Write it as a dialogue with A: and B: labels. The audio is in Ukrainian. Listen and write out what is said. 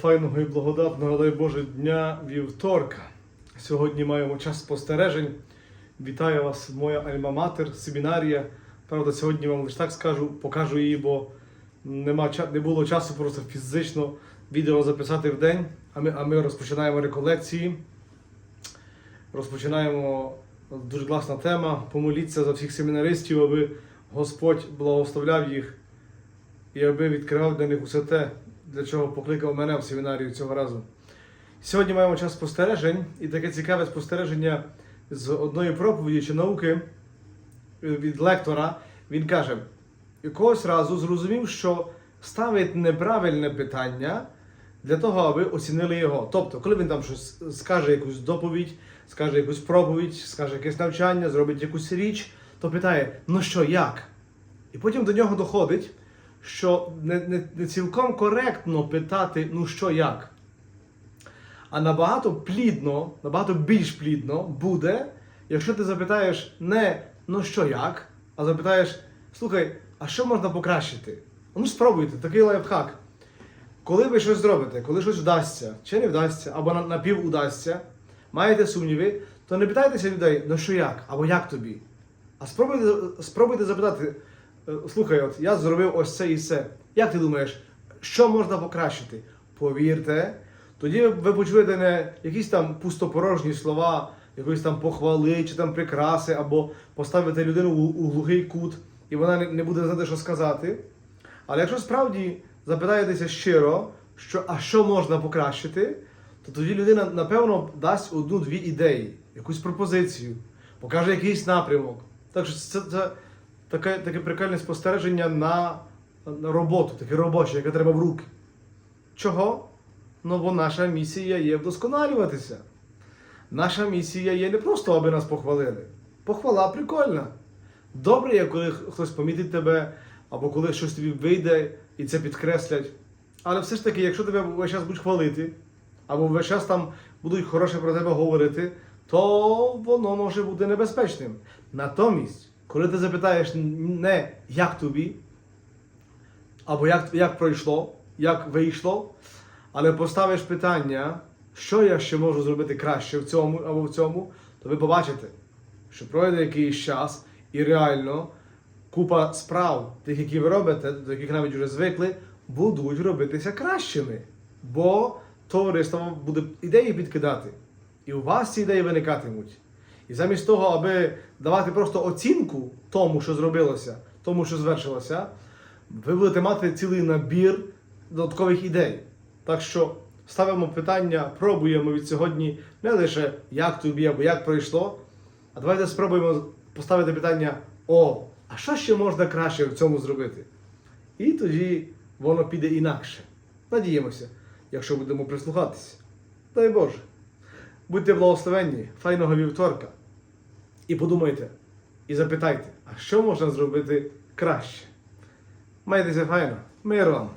A: файного і благодатного, дай Боже, дня вівторка. Сьогодні маємо час спостережень. Вітаю вас, моя альма-матер, семінарія. Правда, сьогодні вам лише так скажу, покажу її, бо нема, не було часу просто фізично відео записати в день. А ми, а ми розпочинаємо реколекції. Розпочинаємо дуже класна тема. Помоліться за всіх семінаристів, аби Господь благословляв їх і аби відкривав для них усе те, для чого покликав мене в семінарію цього разу. Сьогодні маємо час спостережень, і таке цікаве спостереження з одної проповіді чи науки е, від лектора. Він каже: якогось разу зрозумів, що ставить неправильне питання для того, аби оцінили його. Тобто, коли він там щось скаже якусь доповідь, скаже якусь проповідь, скаже якесь навчання, зробить якусь річ, то питає: ну що, як? І потім до нього доходить, що не, не, не цілком коректно питати, ну що як. А набагато плідно, набагато більш плідно буде, якщо ти запитаєш не ну що як, а запитаєш, слухай, а що можна покращити? Ну спробуйте, такий лайфхак. Коли ви щось зробите, коли щось вдасться, чи не вдасться, або на- напів удасться, маєте сумніви, то не питайтеся людей, ну що як, або як тобі. А спробуйте, спробуйте запитати, «Е, слухай, от я зробив ось це і це. Як ти думаєш, що можна покращити? Повірте, тоді ви- почуєте не якісь там пустопорожні слова, якоїсь там похвали чи там прикраси, або поставите людину у, глухий кут, і вона не буде знати, що сказати. Але якщо справді запитаєтеся щиро, що, а що можна покращити, то тоді людина, напевно, дасть одну-дві ідеї, якусь пропозицію, покаже якийсь напрямок. Так що це, це таке, таке прикольне спостереження на, на роботу, таке робоче, яке треба в руки. Чого? Ну, бо наша місія є вдосконалюватися. Наша місія є не просто, аби нас похвалили. Похвала прикольна. Добре є, коли хтось помітить тебе, або коли щось тобі вийде і це підкреслять. Але все ж таки, якщо тебе весь час будуть хвалити, або весь час там будуть хороше про тебе говорити, то воно може бути небезпечним. Натомість, коли ти запитаєш не як тобі, або як, як пройшло, як вийшло, але поставиш питання, що я ще можу зробити краще в цьому або в цьому, то ви побачите, що пройде якийсь час і реально купа справ, тих, які ви робите, до яких навіть вже звикли, будуть робитися кращими. Бо товариство буде ідеї підкидати. І у вас ці ідеї виникатимуть. І замість того, аби давати просто оцінку тому, що зробилося, тому, що звершилося, ви будете мати цілий набір додаткових ідей. Так що ставимо питання, пробуємо від сьогодні не лише як тобі або як пройшло, а давайте спробуємо поставити питання: о, а що ще можна краще в цьому зробити? І тоді воно піде інакше. Надіємося, якщо будемо прислухатися. Дай Боже. Будьте благословенні, файного вівторка. І подумайте, і запитайте, а що можна зробити краще? Майтеся файно, мир вам!